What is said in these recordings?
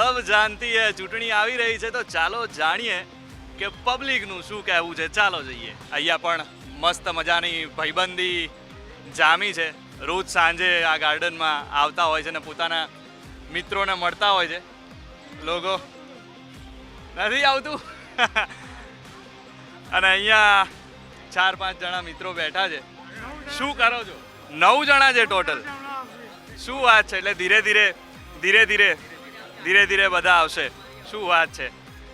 સબ જાનતી હે, ચૂંટણી આવી રહી છે, તો ચાલો જાણીએ કે પબ્લિકનું શું કહેવું છે. ચાલો જઈએ. અહીંયા પણ મસ્ત મજાની ભાઈબંધી જામી છે. રોજ સાંજે આ ગાર્ડનમાં આવતા હોય છે ને પોતાના મિત્રોને મળતા હોય છે. લોકો નથી આવતું? અને અહીંયા ચાર પાંચ જણા મિત્રો બેઠા છે. શું કરો છો? નવ જણા છે ટોટલ શું વાત છે? એટલે ધીરે ધીરે ધીરે ધીરે ધીરે ધીરે બધા આવશે. શું વાત છે?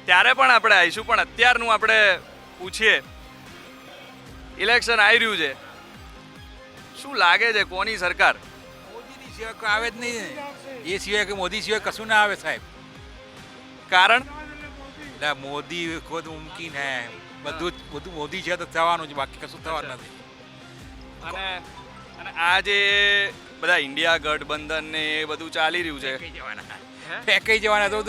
ત્યારે પણ આપણે આવીશું પણ અત્યારનું આપણે પૂછીએ. ઇલેક્શન આવી રહ્યું છે. શું લાગે છે કોની સરકાર? મોદીની સિવાય આવે જ નહીં એ સિવાય કે મોદી સિવાય કશું ના આવે સાહેબ. કારણ? એટલે મોદી ખુદ મુમકિન હે બધું જ બધું મોદી છે તો થવાનું જ બાકી કશું થવાનું નથી. અને અને આ જે બધા ઇન્ડિયા ગઠબંધન ને એ બધું ચાલી રહ્યું છે. જવાના. ફેંકાઈ જવાના તો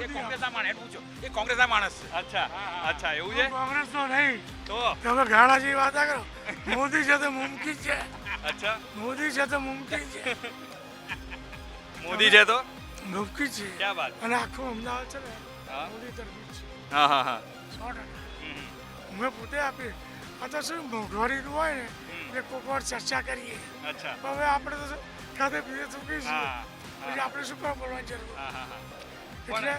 એ કોંગ્રેસના માણસ એટલું એ કોંગ્રેસના માણસ છે. અચ્છા અચ્છા એવું છે? કોંગ્રેસ તો નહીં. તો? તમે ગાળા જેવી કરો. મોદી છે તો મુમકિન છે. અચ્છા. મોદી છે તો મુમકિન છે. મોદી છે તો? મુમકિન છે. ક્યાં વાત? અને આખું અમદાવાદ છે ને હા. મોદી તરફી છે. હા હા હા. સો ટકા. મેં પોતે આપી આ તો શું મોંઘવારીનું હોય ને એટલે કોઈક વાર ચર્ચા કરીએ. અચ્છા. હવે આપણે તો શું ખાતે પીએ ચૂકી છીએ પછી આપણે શું કરવા બોલવાની જરૂર? એટલે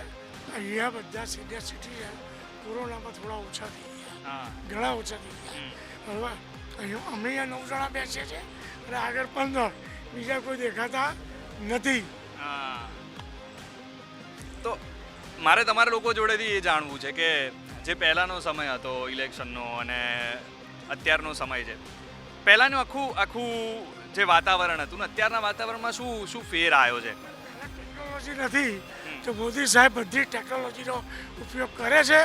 અહીંયા બધા સિનિયર સિટીઝન કોરોનામાં થોડા ઓછા થઈ ગયા. હા. ઘણા ઓછા થઈ ગયા. હવે અહીંયા અમે અહીંયા નવ જણા બેસીએ છીએ અને આગળ પંદર. બીજા કોઈ દેખાતા નથી. તો મારે તમારા લોકો જોડેથી એ જાણવું છે કે જે પહેલાંનો સમય હતો ઇલેક્શનનો અને અત્યારનો સમય છે. પહેલાંનું આખું આખું જે વાતાવરણ હતું ને અત્યારના વાતાવરણમાં શું શું ફેર આવ્યો છે? ટેકનોલોજી નથી. તો મોદી સાહેબ બધી ટેકનોલોજીનો ઉપયોગ કરે છે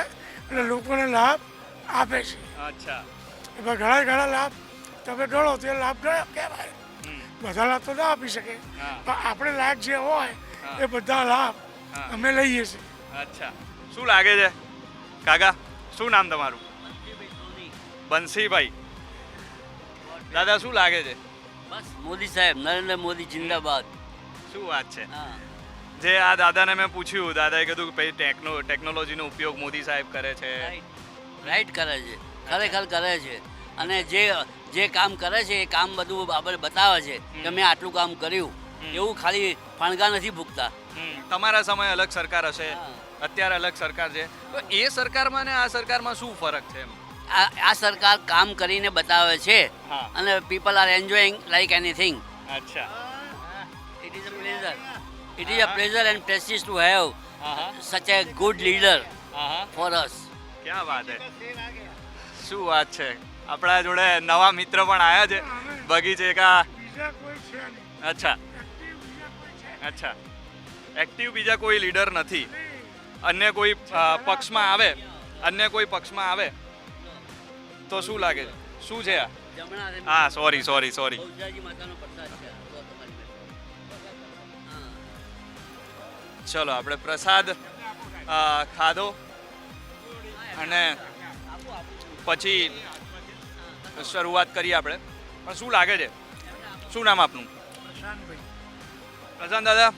અને લોકોને લાભ આપે છે. અચ્છા. એમાં ઘણા ઘણા લાભ. તમે ગણો તે લાભ ગણો કહેવાય. બધા લાભ તો ના આપી શકે. પણ આપણે લાયક જે હોય એ બધા લાભ અમે લઈએ છીએ. અચ્છા. શું લાગે છે? કાકા શું નામ તમારું? બંસીભાઈ દાદા શું લાગે છે? બસ મોદી સાહેબ નરેન્દ્ર મોદી જિંદાબાદ. શું વાત છે? હા. જે આ દાદાને મેં પૂછ્યું દાદાએ કીધું કે ભાઈ ટેકનો ટેકનોલોજીનો ઉપયોગ મોદી સાહેબ કરે છે. રાઈટ કરે છે. ખરેખર કરે છે. અને જે જે કામ કરે છે એ કામ બધું આપણે બતાવે છે કે મેં આટલું કામ કર્યું. એવું ખાલી ફણગા નથી ભૂકતા તમારા સમય અલગ સરકાર હશે. અત્યારે અલગ સરકાર છે. તો એ સરકારમાં ને આ સરકારમાં શું ફરક છે એમ? આ આ સરકાર કામ કરીને બતાવે છે અને people are enjoying like anything અચ્છા. It is a pleasure it is a pleasure and prestige to have such a good leader for us ક્યાં વાત હે? શું વાત છે? આપણા જોડે નવા મિત્ર પણ આવ્યા છે. બગીચે કા અચ્છા. અચ્છા. એક્ટિવ બીજા કોઈ લીડર નથી. અન્ય કોઈ પક્ષમાં આવે. અન્ય કોઈ પક્ષમાં આવે. તો શું લાગે? છે શું છે આ? હા સોરી સોરી સોરી બહુચરાજી માતાનો પ્રસાદ છે. આ. તો તમારી પાસે. હા. ચલો આપણે પ્રસાદ ખાધો અને પછી શરૂઆત કરીએ આપણે. પણ શું લાગે છે? શું નામ આપનું? પ્રશાંત દાદા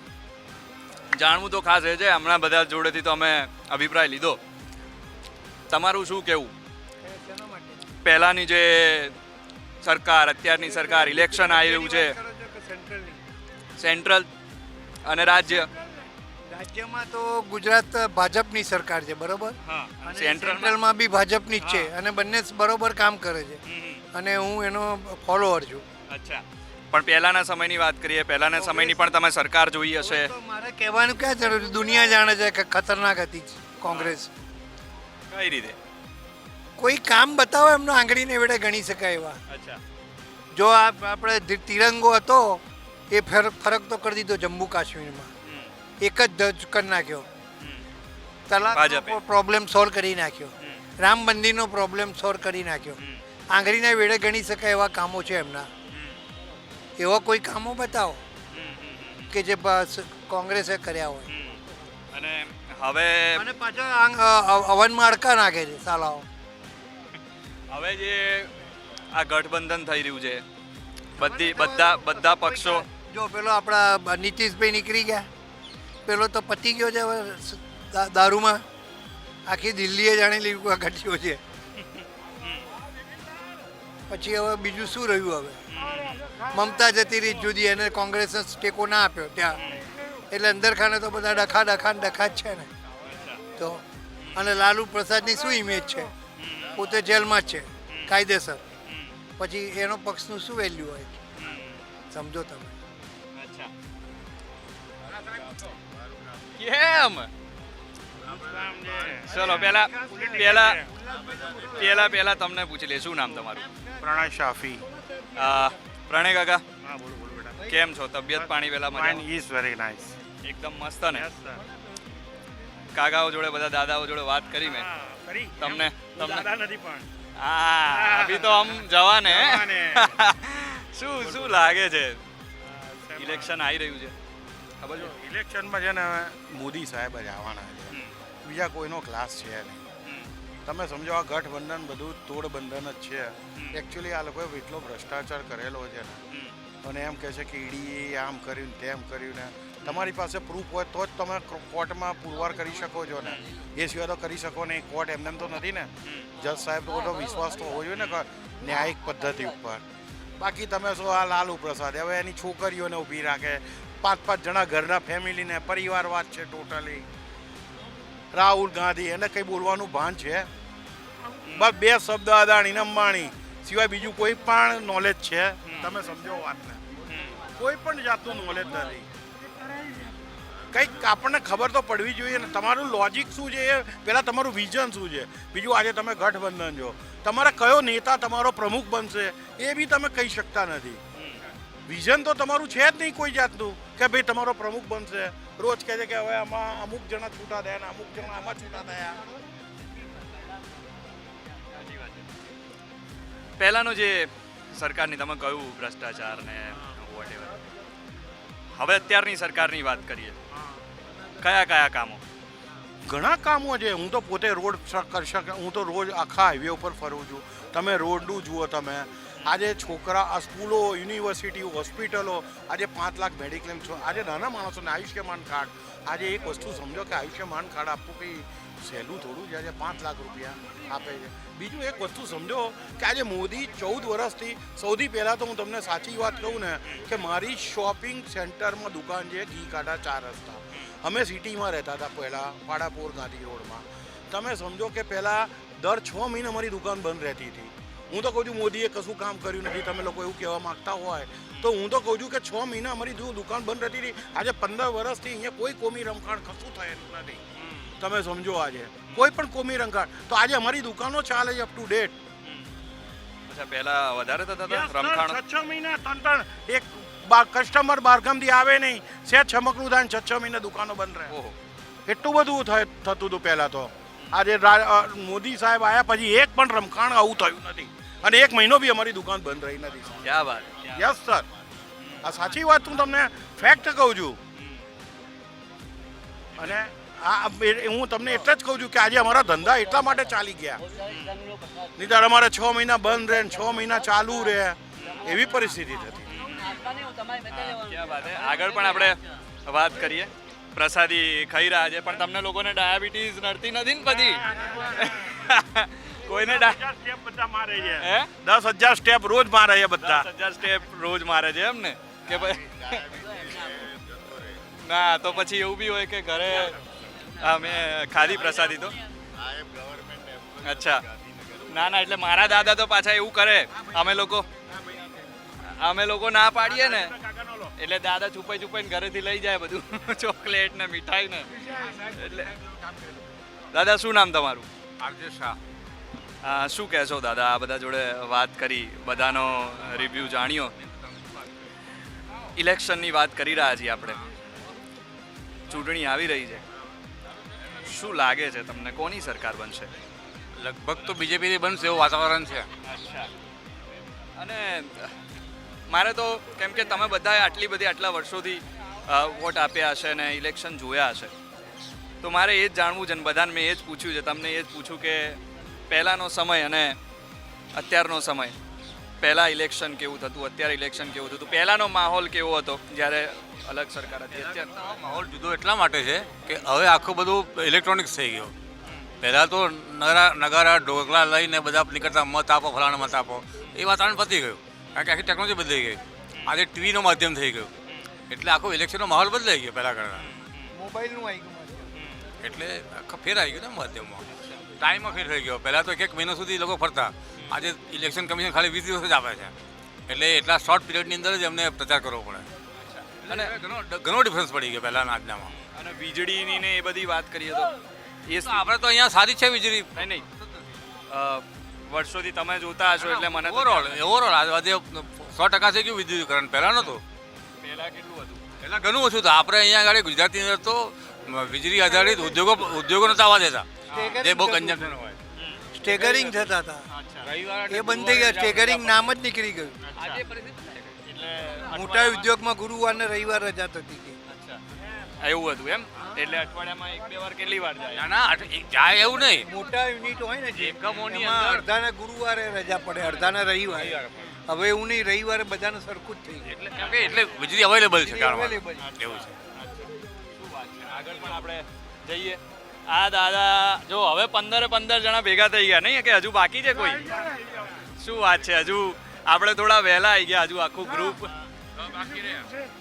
જાણવું તો ખાસ એ છે હમણાં બધા જોડેથી તો અમે અભિપ્રાય લીધો. તમારું શું કહેવું? પહેલાંની જે સરકાર અત્યારની સરકાર ઇલેક્શન આવી રહ્યું છે. સેન્ટ્રલ અને રાજ્ય. રાજ્યમાં તો ગુજરાત ભાજપની સરકાર છે બરોબર? હા સેન્ટ્રલમાં બી ભાજપની જ છે અને બંને બરોબર કામ કરે છે. અને હું એનો ફોલોઅર છું. અચ્છા. પણ પહેલાના સમયની વાત કરીએ પહેલાના સમયની પણ તમે સરકાર જોઈ હશે. મારે કહેવાનું ક્યાં જરૂર દુનિયા જાણે છે કે ખતરનાક હતી કોંગ્રેસ. કઈ રીતે? કોઈ કામ બતાવો એમનો આંગળીને વેડે ગણી શકાય એવા. અચ્છા. જો આ આપણે તિરંગો હતો એ ફેર ફરક તો કરી દીધો જમ્મુ કાશ્મીરમાં. એક જ ધજ કરી નાખ્યો. હમ, તલાક પ્રોબ્લેમ સોલ્વ કરી નાખ્યો. રામ મંદિરનો પ્રોબ્લેમ સોલ્વ કરી નાખ્યો. આંગળીને વેડે ગણી શકાય એવા કામો છે એમના. એવા કોઈ કામો બતાવો કે જે કોંગ્રેસે કર્યા હોય. અને હવે અને પાછા અવન અડકા નાખે છે સાલાઓ. હવે જે આ ગઠબંધન થઈ રહ્યું છે, બધી બધા બધા પક્ષો જો પેલો આપણા નીતિશભાઈ નીકળી ગયા. પેલો તો પતી ગયો છે હવે દારૂમાં. આખી દિલ્હીએ જાણી લીધું આ ઘટ્યો છે. પછી હવે બીજું શું રહ્યું હવે? મમતા જતી રહી જુદી, એને કોંગ્રેસને ટેકો ના આપ્યો ત્યાં. એટલે અંદરખાને તો બધા ડખા ડખા ડખા જ છે ને. તો અને લાલુ પ્રસાદની શું ઇમેજ છે? પોતે જેલમાં જ છે. કાયદેસર. પછી એનો પક્ષનું શું વેલ્યુ હોય? સમજો તમે. અચ્છા. કેમ? ચલો પેલા પેલા પેલા પેલા તમને પૂછી લે શું નામ તમારું? પ્રણય શાફી. આ, પ્રણય કાકા? હા બોલો બોલો બેટા. કેમ છો? તબિયત પાણી પેલા મને મજા ઇઝ વેરી નાઇસ એકદમ મસ્ત ને. કાકાઓ જોડે બધા દાદાઓ જોડે વાત કરી મેં. તમને તમને નથી પણ. હા. અભી તો આમ જવાને. શું શું લાગે છે? ઇલેક્શન આવી રહ્યું છે. ખબર છે? ઇલેક્શનમાં છે ને મોદી સાહેબ જ આવવાના છે. બીજા કોઈનો ક્લાસ છે નહીં. તમે સમજો આ ગઠબંધન બધું તોડબંધન જ છે. એકચ્યુઅલી આ લોકોએ એટલો ભ્રષ્ટાચાર કરેલો છે ને. અને એમ કહે છે કે ઈડી આમ કર્યું ને તેમ કર્યું ને. તમારી પાસે પ્રૂફ હોય તો જ તમે કોર્ટમાં પુરવાર કરી શકો છો ને. એ સિવાય તો કરી શકો નહીં. કોર્ટ એમને તો નથી ને. જજ સાહેબ તો વિશ્વાસ તો હોવો જોઈએ ને ન્યાયિક પદ્ધતિ ઉપર. બાકી તમે શું આ લાલુ પ્રસાદ હવે એની છોકરીઓને ઊભી રાખે. પાંચ પાંચ જણા ઘરના ફેમિલીને પરિવારવાદ છે ટોટલી રાહુલ ગાંધી એને કંઈ બોલવાનું ભાન છે? બસ બે શબ્દ અદાણી ને અંબાણી. સિવાય બીજું કોઈ પણ નોલેજ છે? તમે સમજો વાતને. કોઈ પણ જાતનું નોલેજ નથી. કંઈક આપણને ખબર તો પડવી જોઈએ ને તમારું લોજિક શું છે એ? પહેલાં તમારું વિઝન શું છે? બીજું આજે તમે ગઠબંધન છો. તમારા કયો નેતા તમારો પ્રમુખ બનશે એ બી તમે કહી શકતા નથી. વિઝન તો તમારું છે જ નહીં કોઈ જાતનું કે ભાઈ તમારો પ્રમુખ બનશે. રોજ કહે છે કે હવે આમાં અમુક જણા છૂટા થયા ને અમુક જણા આમાં છૂટા થયા. પહેલાનું જે સરકારની તમે કહ્યું ભ્રષ્ટાચાર ને whatever. હવે અત્યારની સરકારની વાત કરીએ. કયા કયા કામો? ઘણા કામો છે. હું તો પોતે રોડ કરી શક હું તો રોજ આખા હાઈવે ઉપર ફરું છું. તમે રોડનું જુઓ તમે. આજે છોકરા આ સ્કૂલો, યુનિવર્સિટીઓ, હોસ્પિટલો, આજે પાંચ લાખ મેડિક્લેમ છો. આજે નાના માણસોને આયુષ્યમાન કાર્ડ. આજે એક વસ્તુ સમજો કે આયુષ્યમાન કાર્ડ આપવું કંઈ સહેલું થોડું છે? આજે પાંચ લાખ રૂપિયા આપે છે. બીજું એક વસ્તુ સમજો કે આજે મોદી ચૌદ વર્ષથી સૌથી પહેલાં તો હું તમને સાચી વાત કહું ને કે મારી શોપિંગ સેન્ટરમાં દુકાન છે ઘી કાંઠા ચાર રસ્તા. અમે સિટીમાં રહેતા હતા પહેલાં પાડાપોર ગાંધી રોડમાં. તમે સમજો કે પહેલાં દર છ મહિને અમારી દુકાન બંધ રહેતી હતી. હું તો કહું છું મોદીએ કશું કામ કર્યું નથી. તમે લોકો એવું કહેવા માંગતા હોય તો હું તો કહું છું કે છ મહિના અમારી દુકાન બંધ રહેતી હતી આજે પંદર વર્ષથી અહીંયા કોઈ કોમી રમખાણ કશું થયેલું નથી. તમે સમજો આજે. કોઈ પણ કોમી રમખાણ. તો આજે અમારી દુકાનો ચાલે છે અપ ટુ ડેટ અચ્છા પહેલા વધારે થતા હતા રમખાણ? છ મહિના ત્રણ ત્રણ એક બા કસ્ટમર બારગામથી આવે નહીં. છે છમકનું દાન છ છ મહિના દુકાનો બંધ રહે. એટલું બધું થાય થતું હતું પહેલાં તો. આજે મોદી સાહેબ આવ્યા પછી એક પણ રમખાણ આવું થયું નથી. અને એક મહિનો બી અમારી દુકાન બંધ રહી નથી. ક્યાં વાત? યસ સર આ સાચી વાત હું તમને ફેક્ટ કહું છું. અને આ હું તમને એટલે જ કહું છું કે આજે અમારા ધંધા એટલા માટે ચાલી ગયા. નહીં તો અમારે છ મહિના બંધ રહે છ મહિના ચાલુ રહે. એવી પરિસ્થિતિ થતી. આગળ પણ આપણે વાત કરીએ. પ્રસાદી ખાઈ રહ્યા છે પણ તમને લોકોને ડાયાબિટીસ નડતી નથી ને બધી? કોઈને સ્ટેપ બધા મારે છે. હે? દસ હજાર સ્ટેપ રોજ મારે છે બધા. દસ હજાર સ્ટેપ રોજ મારે છે એમ ને કે ભાઈ ના તો પછી એવું બી હોય કે ઘરે અમે ખાધી પ્રસાદી તો. અચ્છા. ના ના એટલે મારા દાદા તો પાછા એવું કરે. અમે લોકો અમે લોકો ના પાડીએ ને. એટલે દાદા છુપાઈ છુપાઈને ઘરેથી લઈ જાય બધું. ચોકલેટ ને મીઠાઈ ને. એટલે દાદા શું નામ તમારું? આરજે શાહ. શું કહેશો દાદા? આ બધા જોડે વાત કરી બધાનો રિવ્યૂ જાણ્યો. ઇલેક્શનની વાત કરી રહ્યા છીએ આપણે. ચૂંટણી આવી રહી છે. શું લાગે છે તમને? કોની સરકાર બનશે? લગભગ તો બીજેપીથી બનશે એવું વાતાવરણ છે. અને મારે તો કેમ કે તમે બધાએ આટલી બધી આટલા વર્ષોથી વોટ આપ્યા હશે અને ઇલેક્શન જોયા હશે. તો મારે એ જ જાણવું છે અને બધાને મેં એ જ પૂછ્યું છે. તમને એ જ પૂછ્યું કે પહેલાંનો સમય અને અત્યારનો સમય. પહેલાં ઇલેક્શન કેવું થતું અત્યારે ઇલેક્શન કેવું થતું પહેલાંનો માહોલ કેવો હતો જ્યારે અલગ સરકાર હતી અત્યારે? માહોલ જુદો એટલા માટે છે કે હવે આખું બધું ઇલેક્ટ્રોનિક્સ થઈ ગયું. પહેલાં તો નગરા નગારા ઢોકળા લઈને બધા નીકળતા મત આપો ફલાણા મત આપો. એ વાતાવરણ પતી ગયું. કારણ કે આખી ટેકનોલોજી બદલાઈ ગઈ. આજે ટીવીનો માધ્યમ થઈ ગયું. એટલે આખો ઇલેક્શનનો માહોલ બદલાઈ ગયો પહેલાં કરતાં મોબાઈલનું આવી ગયું એટલે આખો ફેર આવી ગયો ને માધ્યમમાં. ટાઈમમાં ફેર થઈ ગયો. પહેલાં તો એક એક મહિના સુધી લોકો ફરતા. આજે ઇલેક્શન કમિશન ખાલી વીસ દિવસ જ આપે છે. એટલે એટલા શોર્ટ પિરિયડની અંદર જ એમને પ્રચાર કરવો પડે. અને ઘણો ઘણો ડિફરન્સ પડી ગયો પહેલાંના આજનામાં. અને વીજળીની ને એ બધી વાત કરીએ તો એ આપણે તો અહીંયા સારી છે વીજળી. નહીં નહીં. વર્ષોથી તમે જોતા હશો એટલે મને ઓવરઓલ ઓવરઓલ આજે સો ટકા થઈ ગયું વિદ્યુતીકરણ પહેલાં નહોતું. પહેલાં કેટલું હતું? પહેલાં ઘણું ઓછું હતું. આપણે અહીંયા આગળ ગુજરાતની અંદર તો વીજળી આધારિત ઉદ્યોગો ઉદ્યોગો નહોતા આવવા દેતા. જે બહુ કન્ઝમ્પશન હોય. સ્ટેગરિંગ થતા હતા. એ બંધ થઈ ગયા. સ્ટેગરિંગ નામ જ નીકળી ગયું. આજે પરિસ્થિતિ એટલે મોટા ઉદ્યોગમાં ગુરુવાર ને રવિવાર રજા થતી હતી એવું હતું એમ? એટલે અઠવાડિયામાં એક બે વાર કેટલી વાર જાય? ના ના જાય એવું નહીં. મોટા યુનિટ હોય ને જે એકમોની અંદર- અડધાને ગુરુવારે રજા પડે અડધાને રવિવારે. હવે એવું નહીં રવિવારે બધાને સરખું જ થઈ ગયું. એટલે કેમ કે એટલે વીજળી અવેલેબલ છે Available એવું છે. શું વાત છે? આગળ પણ આપણે જઈએ. આ દાદા જો હવે પંદરે પંદર જણા ભેગા થઈ ગયા નહીં? કે હજુ બાકી છે કોઈ? શું વાત છે? હજુ આપણે થોડા વહેલા આવી ગયા હજુ આખું ગ્રુપ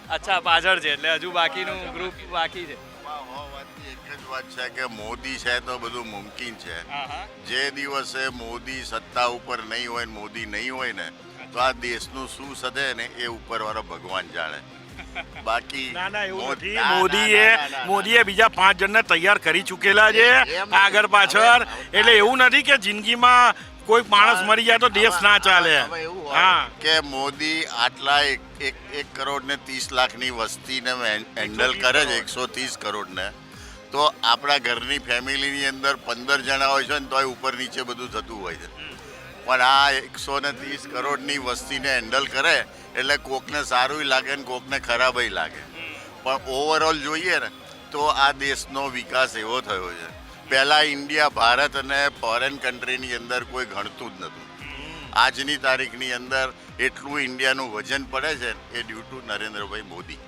અચ્છા પાછળ છે એટલે હજુ બાકીનું ગ્રુપ બાકી છે. એક જ વાત છે કે મોદી છે તો બધું મુમકિન છે. જે દિવસે મોદી સત્તા ઉપર નહીં હોય ને મોદી નહીં હોય ને તો આ દેશનું શું સદે ને એ ઉપરવાળો ભગવાન જાણે. બાકી ના ના એવું નથી. ના, ના, મોદીએ ના, ના, ના. મોદીએ બીજા પાંચ જણને તૈયાર કરી ચૂકેલા છે. આગળ પાછળ. એટલે એવું નથી કે જિંદગીમાં કોઈ માણસ મરી જાય તો દેશ ના ચાલે. હા. કે મોદી આટલા એક એક કરોડ ને ત્રીસ લાખની વસ્તીને હેન્ડલ કરે છે એકસો ત્રીસ કરોડને. તો આપણા ઘરની ફેમિલીની અંદર પંદર જણા હોય છે ને તોય ઉપર નીચે બધું થતું હોય છે. પણ આ એકસો ને ત્રીસ કરોડની વસ્તીને હેન્ડલ કરે, એટલે કોકને સારું લાગે ને કોકને ખરાબય લાગે. પણ ઓવરઓલ જોઈએ ને, તો આ દેશનો વિકાસ એવો થયો છે. પહેલાં ઇન્ડિયા, ભારત અને ફોરેન કન્ટ્રીની અંદર કોઈ ગણતું જ નહોતું. આજની તારીખની અંદર એટલું ઇન્ડિયાનું વજન પડે છે એ ડ્યુ ટુ નરેન્દ્રભાઈ મોદી.